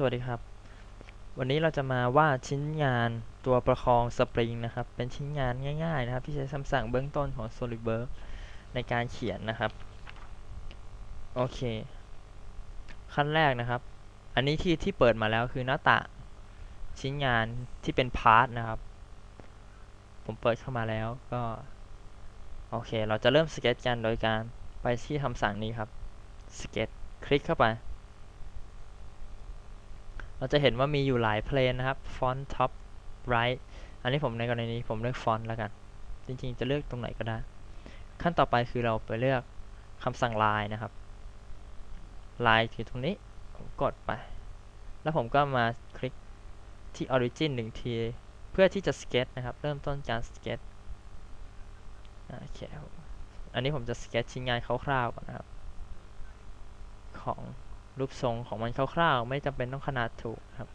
สวัสดีครับ วันนี้เราจะมาวาดชิ้นงานตัวประคองสปริงนะครับ เป็นชิ้นงานง่ายๆนะครับ ที่ใช้คำสั่งเบื้องต้นของ SolidWorks ในการเขียนนะครับ โอเค ขั้นแรกนะครับ อันนี้ที่ที่เปิดมาแล้วคือหน้าต่างชิ้นงานที่เป็นพาร์ทนะครับ ผมเปิดเข้ามาแล้วก็ โอเค เราจะเริ่มสเก็ตกันโดยการไปที่คำสั่งนี้ครับสเก็ตคลิกเข้าไป เราจะเห็นว่ามีอยู่หลายเพลนนะครับ font top right อันนี้ผมในกรณีนี้ผมเลือก font แล้วกัน จริงๆ จะเลือกตรงไหนก็ได้ ขั้นต่อไปคือเราไปเลือกคำสั่ง line นะครับ line คือตรงนี้ผมกดไป แล้วผมก็มาคลิกที่ origin หนึ่งที เพื่อที่จะสเก็ตนะครับ เริ่มต้นการสเก็ตโอเคครับอันนี้ผมจะสเก็ตชิ้นงานคร่าวๆก่อนนะครับ ของ รูปทรงของมันคร่าวๆ ไม่จำเป็นต้องขนาดถูกครับ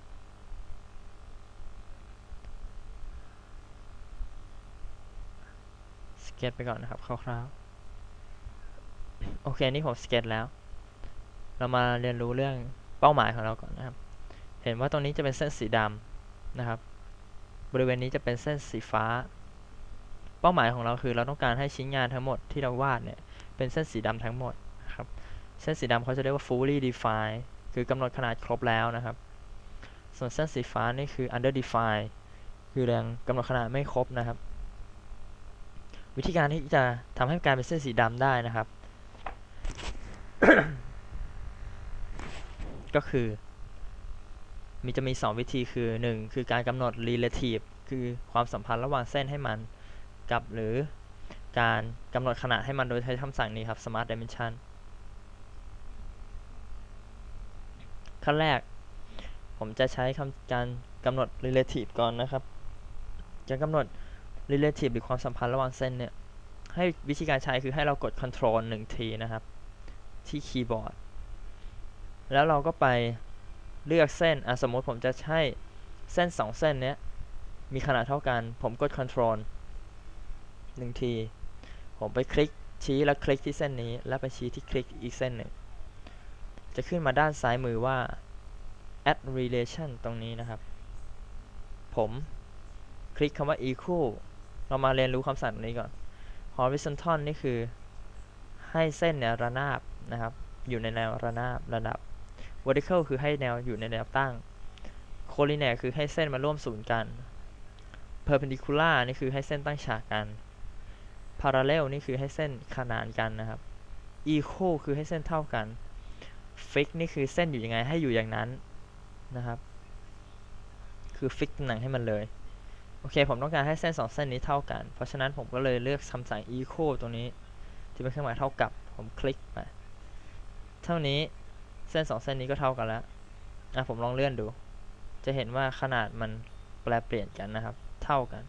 สเก็ตไปก่อนนะครับคร่าวๆ โอเค นี่ผมสเก็ตแล้ว เรามาเรียนรู้เรื่องเป้าหมายของเราก่อนนะครับ เห็นว่าตรงนี้จะเป็นเส้นสีดำนะครับ บริเวณนี้จะเป็นเส้นสีฟ้า เป้าหมายของเราคือเราต้องการให้ชิ้นงานทั้งหมดที่เราวาดเนี่ยเป็นเส้นสีดำทั้งหมด เส้นสีดำเขาจะเรียกว่า fully defined คือกำหนดขนาดครบแล้วนะครับ ส่วนเส้นสีฟ้านี่คือ under defined คือยังกำหนดขนาดไม่ครบนะครับ วิธีการที่จะทำให้กลายเป็นเส้นสีดำได้นะครับ ก็คือมีจะมี 2 วิธีคือ 1 คือการกำหนด relative คือความสัมพันธ์ระหว่างเส้นให้มันกับหรือการกำหนดขนาดให้มันโดยใช้คำสั่งนี้ครับ smart dimension ขั้นแรก ผมจะใช้คำการกำหนด relative ก่อนนะครับ จะกำหนด relative หรือความสัมพันธ์ระหว่างเส้นเนี่ย ให้วิธีการใช้คือให้เรากด control 1 ทีนะครับ ที่คีย์บอร์ด แล้วเราก็ไปเลือกเส้น อะสมมติผมจะใช้เส้น 2 เส้นเนี้ย มีขนาดเท่ากัน ผมกด control 1 ที ผมไปคลิกชี้แล้วคลิกที่เส้นนี้ แล้วไปชี้ที่คลิกอีกเส้นหนึ่ง จะขึ้นมาด้านซ้ายมือว่า add relation ตรงนี้นะครับ ผมคลิกคำว่า equal เรามาเรียนรู้คำสั่งตรงนี้ก่อน horizontal นี่คือให้เส้นเนี่ยระนาบนะครับ อยู่ในแนวระนาบระดับ vertical คือให้แนวอยู่ในแนวตั้ง collinear คือให้เส้นมาร่วมศูนย์กัน perpendicular นี่คือให้เส้นตั้งฉากกัน parallel นี่คือให้เส้นขนานกันนะครับ equal คือให้เส้นเท่ากัน fix นี่คือเส้นอยู่ยังไงให้อยู่อย่างนั้น นะครับ คือ fix ตำแหน่งให้มันเลย โอเค ผมต้องการให้เส้น 2 เส้นนี้เท่ากัน เพราะฉะนั้นผมก็เลยเลือกคำสั่ง equal ตรงนี้ ที่เป็นเครื่องหมายเท่ากับ ผมคลิกไปเท่านี้เส้น 2 เส้นนี้ก็เท่ากันแล้วอะผมลองเลื่อนดู จะเห็นว่าขนาดมันแปลเปลี่ยนกันนะครับ เท่ากัน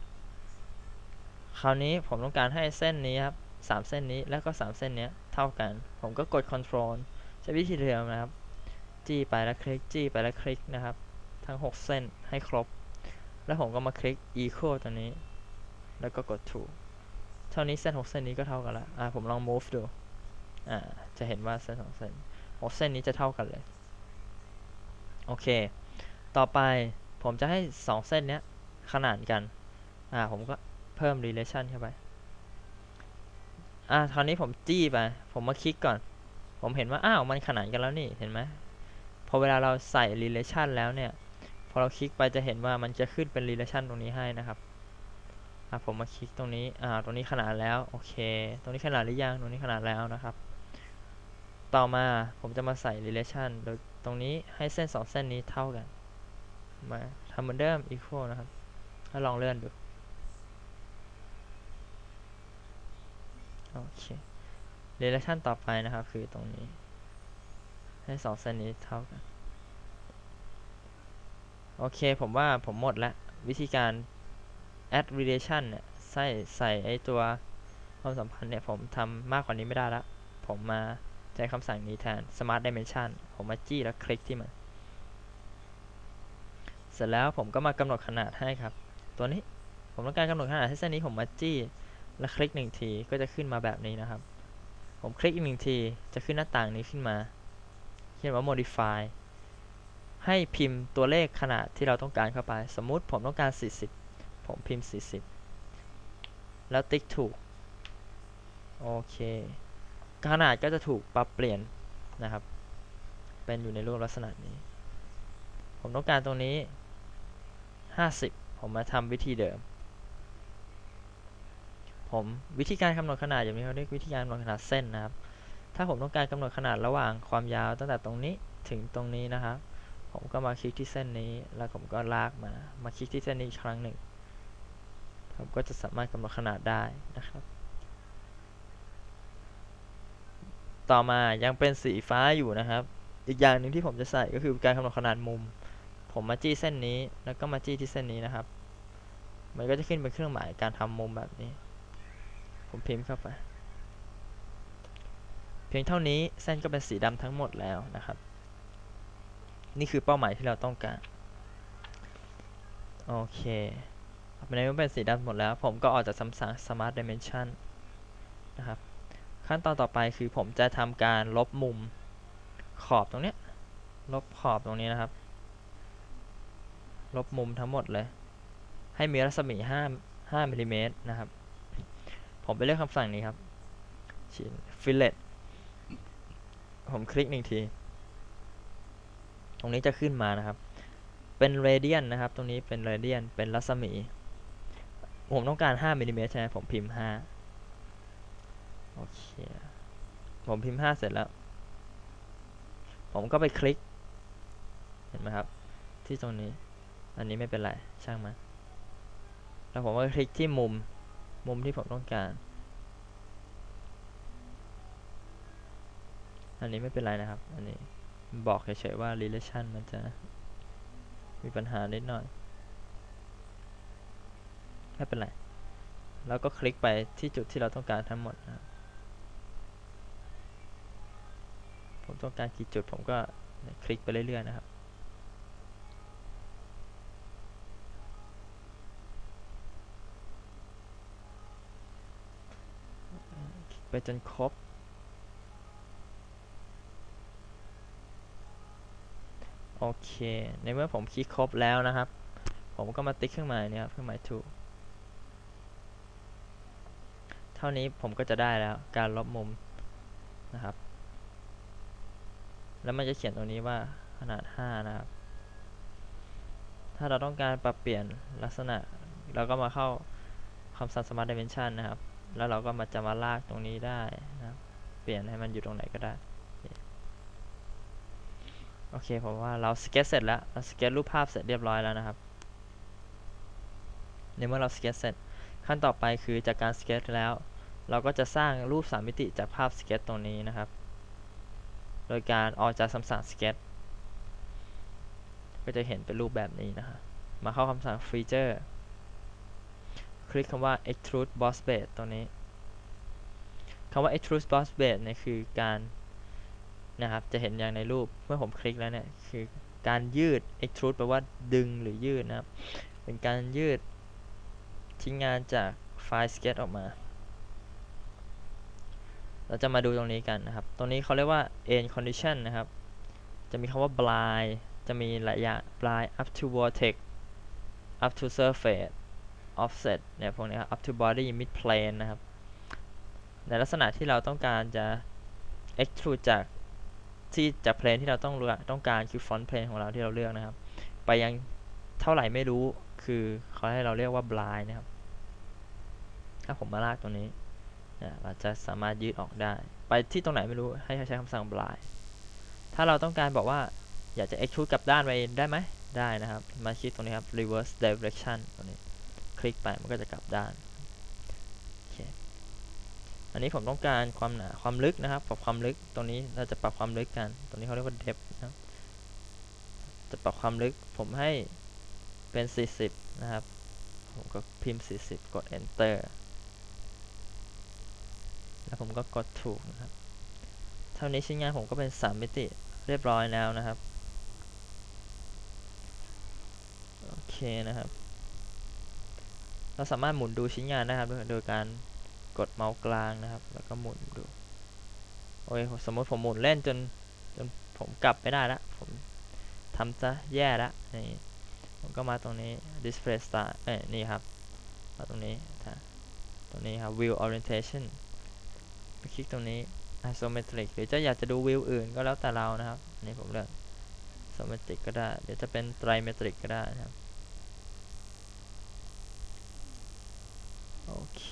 คราวนี้ผมต้องการให้เส้นนี้ครับสามเส้นนี้แล้วก็ 3 เส้นนี้เท่ากัน ผมก็กด control ใช้วิธีเดิมนะครับ จี้ไปแล้วคลิกจี้ไปแล้วคลิกนะครับ ทั้ง 6 เส้นให้ครบ แล้วผมก็มาคลิก equal ตัวนี้ แล้วก็กด true เท่านี้เส้น 6 เส้นนี้ก็เท่ากันล้วอ่าผมลอง move ดูอ่าจะเห็นว่าเส้น2เส้น6เส้นนี้จะเท่ากันเลย โอเค ต่อไปผมจะให้ 2 เส้นเนี้ยขนานกัน อ่าผมก็เพิ่ม relation เข้าไป อ่าคราวนี้ผมจี้ไป ผมมาคลิกก่อน ผมเห็นว่า อ้าว มันขนานกันแล้วนี่ เห็นไหม อเวลาเราใส่ relation แล้วเนี่ย พอเราคลิกไปจะเห็นว่ามันจะขึ้นเป็น relation ตรงนี้ให้นะครับผมมาคลิกตรงนี้อ่าตรงนี้ขนาดแล้ว โอเค ตรงนี้ขนาดหรือยัง ตรงนี้ขนาดแล้วนะครับ ต่อมาผมจะมาใส่ relation โดยตรงนี้ให้เส้น 2 เส้นนี้เท่ากัน มาทำเหมือนเดิม equal นะครับแล้วลองเลื่อนดู โอเค relation ต่อไปนะครับ คือตรงนี้ ให้สองเส้นนี้เท่ากัน โอเคผมว่าผมหมดแล้ววิธีการ add relation เนี่ยใส่ใส่ไอตัวความสัมพันธ์เนี่ยผมทำมากกว่านี้ไม่ได้ละ ผมมาใช้คำสั่งนี้แทน smart dimension ผมมาจี้แล้วคลิกที่มัน เสร็จแล้วผมก็มากำหนดขนาดให้ครับ ตัวนี้ผมต้องการกำหนดขนาดให้เส้นนี้ผมมาจี้แล้วคลิกหนึ่งทีก็จะขึ้นมาแบบนี้นะครับ ผมคลิกอีกหนึ่งทีจะขึ้นหน้าต่างนี้ขึ้นมา ขียนว่า modify ให้พิมพ์ตัวเลขขนาดที่เราต้องการเข้าไป สมมุติผมต้องการ 40 ผมพิมพ์ 40 แล้วติ๊กถูก โอเค ขนาดก็จะถูกปรับเปลี่ยนนะครับ เป็นอยู่ในรูปลักษณะนี้ ผมต้องการตรงนี้ 50 ผมมาทำวิธีเดิม ผมวิธีการกำหนดขนาดอย่างนี้เขาเรียกวิธีการกำหนดขนาดเส้นนะครับ ถ้าผมต้องการกำหนดขนาดระหว่างความยาวตั้งแต่ตรงนี้ถึงตรงนี้นะครับ ผมก็มาคลิกที่เส้นนี้ แล้วผมก็ลากมา มาคลิกที่เส้นนี้อีกครั้งหนึ่ง ผมก็จะสามารถกำหนดขนาดได้นะครับ ต่อมายังเป็นสีฟ้าอยู่นะครับ อีกอย่างหนึ่งที่ผมจะใส่ก็คือการกำหนดขนาดมุม ผมมาจี้เส้นนี้ แล้วก็มาจี้ที่เส้นนี้นะครับ มันก็จะขึ้นเป็นเครื่องหมายการทำมุมแบบนี้ ผมพิมพ์เข้าไป พียงเท่านี้เส้นก็เป็นสีดำทั้งหมดแล้วนะครับ นี่คือเป้าหมายที่เราต้องการ โอเคในเมื่อเป็นสีดำหมดแล้ว ผมก็ออกจากสัมสัง Smart Dimension นะครับ ขั้นตอนต่อไปคือผมจะทำการลบมุมขอบตรงนี้ ลบขอบตรงนี้นะครับ ลบมุมทั้งหมดเลย ให้มีรัศมี5 5มิลลิเมตรนะครับ ผมไปเลือกคำสั่งนี้ครับชิ้น fillet ผมคลิกหนึ่งที ตรงนี้จะขึ้นมานะครับ เป็นเรเดียนนะครับ ตรงนี้เป็นเรเดียน เป็นรัศมี ผมต้องการ5มิลลิเมตรใช่ไหมผมพิมพ์5โอเค ผมพิมพ์5เสร็จแล้ว ผมก็ไปคลิก เห็นไหมครับ ที่ตรงนี้ อันนี้ไม่เป็นไร ช่างมันแล้วผมก็คลิกที่มุม มุมที่ผมต้องการ อันนี้ไม่เป็นไรนะครับ อันนี้บอกเฉยๆว่า relation มันจะมีปัญหานิดหน่อย ไม่เป็นไร แล้วก็คลิกไปที่จุดที่เราต้องการทั้งหมดนะครับผมต้องการกี่จุดผมก็คลิกไปเรื่อยๆนะครับไปจนครบ โอเค ในเมื่อผมคลิกครบแล้วนะครับ ผมก็มาติ๊กเครื่องหมายนี้ครับเครื่องหมาย to เท่านี้ผมก็จะได้แล้วการลบมุมนะครับ แล้วมันจะเขียนตรงนี้ว่าขนาด 5 นะครับ ถ้าเราต้องการปรับเปลี่ยนลักษณะ เราก็มาเข้าคำสั่ง Smart Dimension นะครับ แล้วเราก็มาจะมาลากตรงนี้ได้นะครับ เปลี่ยนให้มันอยู่ตรงไหนก็ได้ โอเคผมว่าเราสเก็ตเสร็จแล้วเราสเก็ตรูปภาพเสร็จเรียบร้อยแล้วนะครับในเมื่อเราสเก็ตเสร็จ ขั้นต่อไปคือจากการสเก็ตแล้ว เราก็จะสร้างรูป3มิติจากภาพสเก็ตตรงนี้นะครับ โดยการออกจากคำสั่งสเก็ตก็จะเห็นเป็นรูปแบบนี้นะฮะมาเข้าคำสั่ง feature คลิกคำว่า extrude boss base ตรงนี้คำว่า extrude boss base เนี่ยคือการ นะครับ จะเห็นอย่างในรูปเมื่อผมคลิกแล้วเนี่ยคือการยืด extrude แปลว่าดึงหรือยืดนะครับ เป็นการยืดทิ้งงานจากไฟล์ sketch ออกมา เราจะมาดูตรงนี้กันนะครับ ตรงนี้เขาเรียกว่า end condition นะครับ จะมีคำว่า blind จะมีหลายอย่าง blind up to vortex up to surface offset เนี่ยพวกนี้ครับ up to body mid plane นะครับ ในลักษณะที่เราต้องการจะ extrude จาก ที่จากเพลนที่เราต้องกต้องการคือ front plane ของเราที่เราเลือกนะครับ ไปยังเท่าไหร่ไม่รู้คือเขาให้เราเรียกว่า blind นะครับ ถ้าผมมาลากตรงนี้เราจะสามารถยืดออกได้ ไปที่ตรงไหนไม่รู้ให้ใช้คำสั่ง blind ถ้าเราต้องการบอกว่าอยากจะ extrude กลับด้านไปได้ไหมได้นะครับ มาคลิกตรงนี้ครับ reverse direction ตรงนี้ คลิกไปมันก็จะกลับด้าน อันนี้ผมต้องการความหนาความลึกนะครับ ปรับความลึกตรงนี้เราจะปรับความลึกกัน ตรงนี้เขาเรียกว่า depth นะจะปรับความลึกผมให้เป็น 40 นะครับ ผมก็พิมพ์ 40 กด enter แล้วผมก็กดถูกนะครับ เท่านี้ชิ้นงานผมก็เป็น 3 มิติเรียบร้อยแล้วนะครับ โอเคนะครับ เราสามารถหมุนดูชิ้นงานนะครับ โดยการ กดเมาส์กลางนะครับ แล้วก็หมุนดู โอ้ยสมมติผมหมุนเล่นจนจนผมกลับไม่ได้แล้วผมทำซะแย่ละนี่ผมก็มาตรงนี้ display style เอ้ยนี่ครับ มาตรงนี้ถ้าตรงนี้ครับ view orientation ไปคลิกตรงนี้ isometric หรือจะอยากจะดูวิวอื่นก็แล้วแต่เรานะครับนนี่ผมเลือก isometric ก็ได้ เดี๋ยวจะเป็น trimetric ก็ได้นะครับ โอเค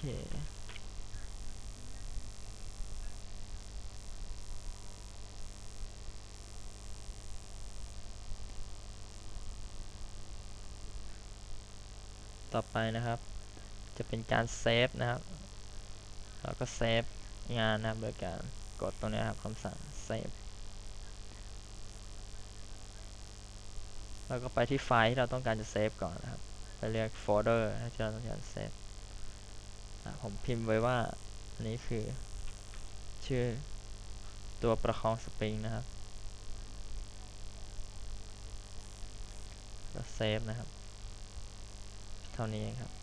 ต่อไปนะครับ จะเป็นการเซฟนะครับแล้วก็เซฟงานนะครับโดยการกดตรงนี้ครับคำสั่งเซฟแล้วก็ไปที่ไฟล์ที่เราต้องการจะเซฟก่อนนะครับ ไปเรียกโฟลเดอร์ที่เราต้องการเซฟผมพิมพ์ไว้ว่าอันนี้คือ ชื่อตัวประคองสปริงนะครับแล้วเซฟนะครับ เท่านี้เองครับ